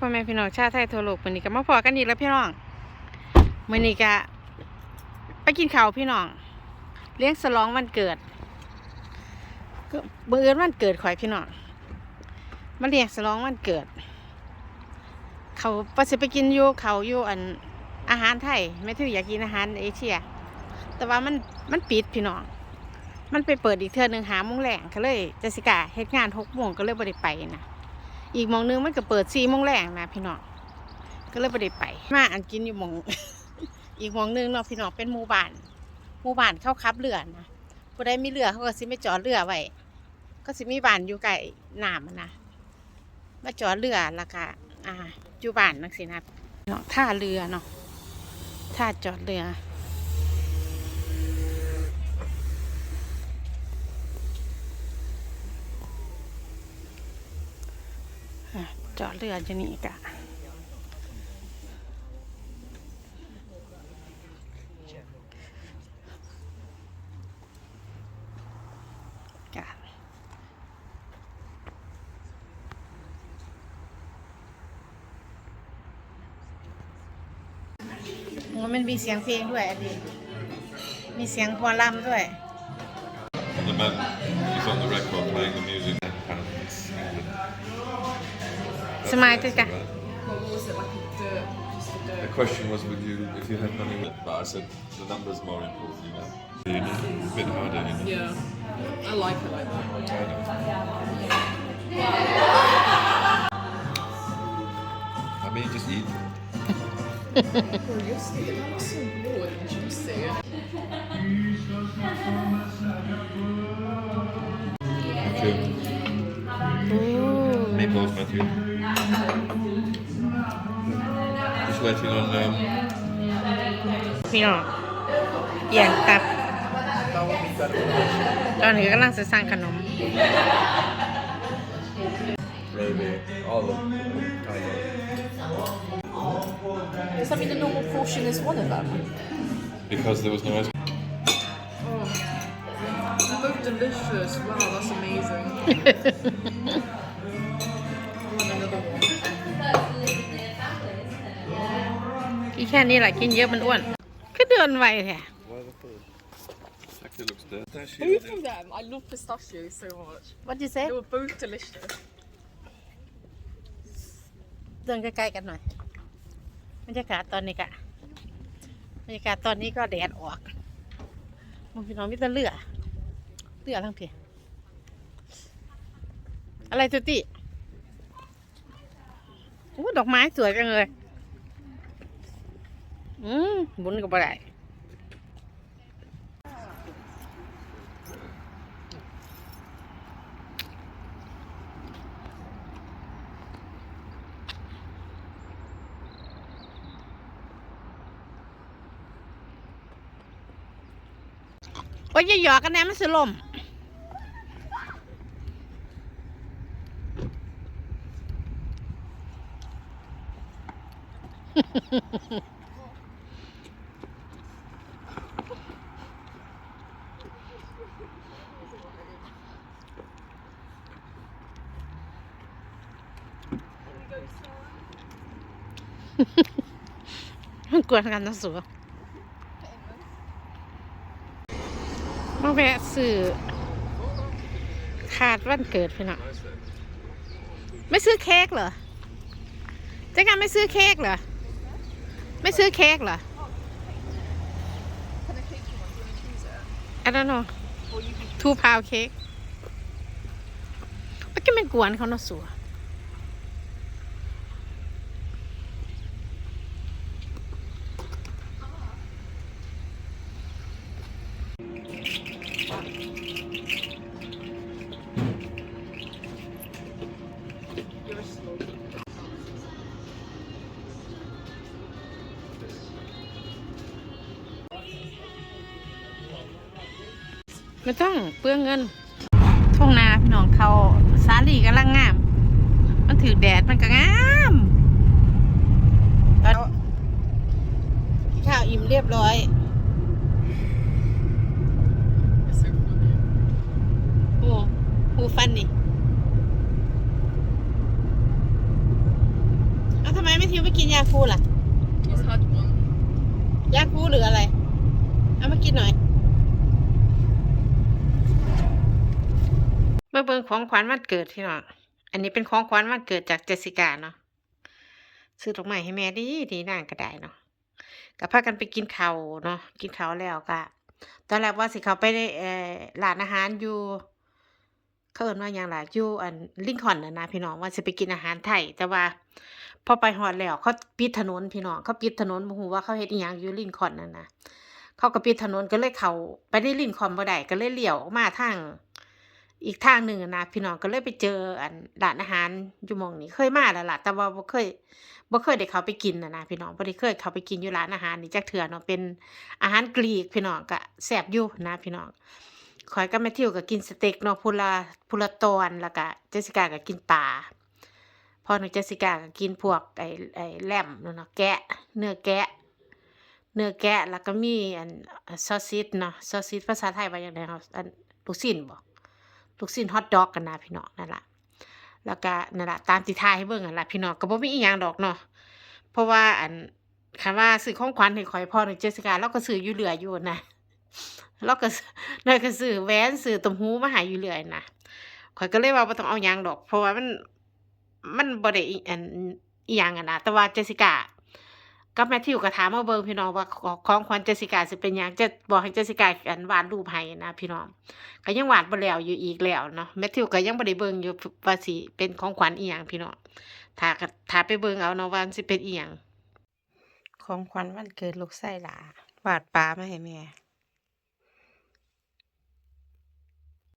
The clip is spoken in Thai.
พ่อแม่พี่น้องชาไทยทั่วโลกวันนี้ก็มาพอกันอีกแล้วพี่น้องมื้อนี้ก็ไปกินข้าวพี่น้อง เลี้ยงฉลองวันเกิดก็บังเอิญวันเกิดข่อยพี่น้องมาเลี้ยงฉลองวันเกิด เขาปสิไปกินอยู่เขาอยู่อันอาหารไทยแม่ทื่ออยากกินอาหารเอเชีย แต่ว่ามันมันปิดพี่น้องมันไปเปิดอีกเทื่อหนึ่งหาโมงแรงก็เลยจสสิกาเฮ็ดงานหกโมงก็เลยบ่ได้ไปนะ อีกโมงหนึงมันก็เปิดสี่โมงแรงนะพี่น้องก็เลยบ่ได้ไป มาอันกินอยู่มอง อีกโมงหนึงเนาะพี่น้องเป็นหมู่บ้านหมู่บ้านเข้าขับเรือนะผู้ใดมีเรือเขาก็สิไม่จอดเรือไว้ก็สิมีบ้านอยู่ใกล้น้ำอะนะมาจอดเรือแล้วก็อ่าอยู่บ้านนักสินะเนาะท่าเรือเนาะท่าจอดเรือ จอดเรือจะนี่กะกะมันมีเสียงเพลงด้วยอันนี้มีเสียงพอลำด้วย the man is on the record playing the music So my What was it like. The question was, would you, if you had money but I said the number's more important, you know. It's a bit harder, you know. Yeah, I like it like that. I. I mean, just eat. well, you're still nice and raw and juicy. Okay อ้ Meatballs, Matthew. Just waiting on. Um, พี่น้องเอียงตับ ตอนนี้กำลังจะสร้างขนม maybe all of them. Kind Does that mean the normal portion is one of them? Because there was no ice. Oh. Both delicious. Wow, that's amazing. แค่นี้แหละกินเยอะมันอ้วนก็เดินไวแท้ Why the food? Actually looks dirty. Both of them. I love pistachios so much. What you say They were both delicious. เดินใกล้ๆกันหน่อยบรรยากาศตอนนี้กะบรรยากาศตอนนี้ก็แดดออกมองพี่น้องมิตรเรือเรือทั้งเพียอะไรตุติโอ้ดอกไม้สวยจังเลย อืมบุญกับอะไรโอ้ยหยอกกันแน่มันสลมมัน กวนกันนะสัวมาแวะซื้อขาดวันเกิดพี่น้องไม่ซื้อเค้กเหรอเจ๊กันไม่ซื้อเค้กเหรอ ไม่ซื้อเค้กเหรอ Can I take you one? Do you want to choose it? I don't know Or you can two pound cake มันก็ไม่กวนเขาเนาะสัว ไม่ต้องเปลืองเงินทุ่งนาพี่น้องเขาสาลีกำลังงาม มันถือแดดมันก็งามตอนกินข้าวอิ่มเรียบร้อยโอ้หูฟันนี่ไม่ทิวไม่กินยาคูล่ะ ยาคูหรืออะไร เอามากินหน่อย มื่อเบิ่งของขวัญวันเกิดพี่น้องอันนี้เป็นของขวัญวันเกิดจากเจสิกาเนาะซื้อดอกไม้ให้แม่ดีดีนางก็ได้เนาะก็พากันไปกินข้าวเนาะกินข้าวแล้วก็ตอนแรกว่าสิเขาไปในเอ่อร้านอาหารอยู่เขาเอิ้นว่าหยังล่ะอยู่อันลิงคอนน่ะนะพี่น้องว่าสิไปกินอาหารไทย แต่ว่า พอไปฮอดแล้วเขาปิดถนนพี่น้องเขาปิดถนนบ่ฮู้ว่าเขาเฮ็ดอีหยังอยู่ลินคอนนั่นนะเขาก็ปิดถนนก็เลยเขาไปในลินคอนบ่ได้ก็เลยเลี้ยวออกมาทาง อีกทางหนึ่งนะพี่น้องก็เลยไปเจออันร้านอาหารอยู่มองนี้เคยมาแล้วล่ะแต่ว่าบ่เคยบ่เคยได้เขาไปกินนะนะพี่น้องบ่ได้เคยเขาไปกินอยู่ร้านอาหารนี่จักเทื่อเนาะเป็นอาหารกรีกพี่น้องก็แซ่บอยู่นะพี่น้องข่อยกับแมทธิวก็กินสเต็กเนาะพุละพุละตอนแล้วก็เจสิก้าก็กินปลาพอหนูเจสิก้าก็กินพวกไอ้ไอ้แลมนั่นเนาะแกะ เนื้อแกะ เนื้อแกะแล้วก็มีอันซอสซิสเนาะซอสซิสภาษาไทยว่าอย่างไรเนาะอันลูกชิ้นบ่ ลูกชิ้นฮอทดอกกันนะพี่น้องนั่นแหละแล้วก็นั่นแหละตามที่ทายให้เบิ่งนั่นล่ะพี่น้องก็บ่มีอีหยังดอกเนาะเพราะว่าอันคันว่าซื้อของขวัญให้ข่อยพ่อหนูเจสิก้าเราก็ซื้ออยู่เหลืออยู่นะเราก็ซื้อเราก็ซื้อแหวนซื้อตมหูมาห้อยู่เรื่อยนะข่อยก็เลยว่าบ่ต้องเอาหยังดอก เพราะว่ามันมันบ่ได้อิอันอีหยังอะนะแต่ว่าเจสสิก้า กับแมทธิวก็ถามมาเบิงพี่น้องว่าของขวัญเจสิกาจะเป็นอยังจะบอกให้เจสิกาอันวาดรูปให้นะพี่น้องก็ยังวาดบปแล้วอยู่อีกแล้วเนาะแมทธิวก็ยังบ่ได้เบิงอยู่ว่าสิเป็นของขวัญอีหยังพี่น้องถ้าถ้าไปเบิงเอาเนาะว่ามันสิเป็นอีหยังของขวัญวันเกิดลูกไส้หลาวาดปลามาให้แม่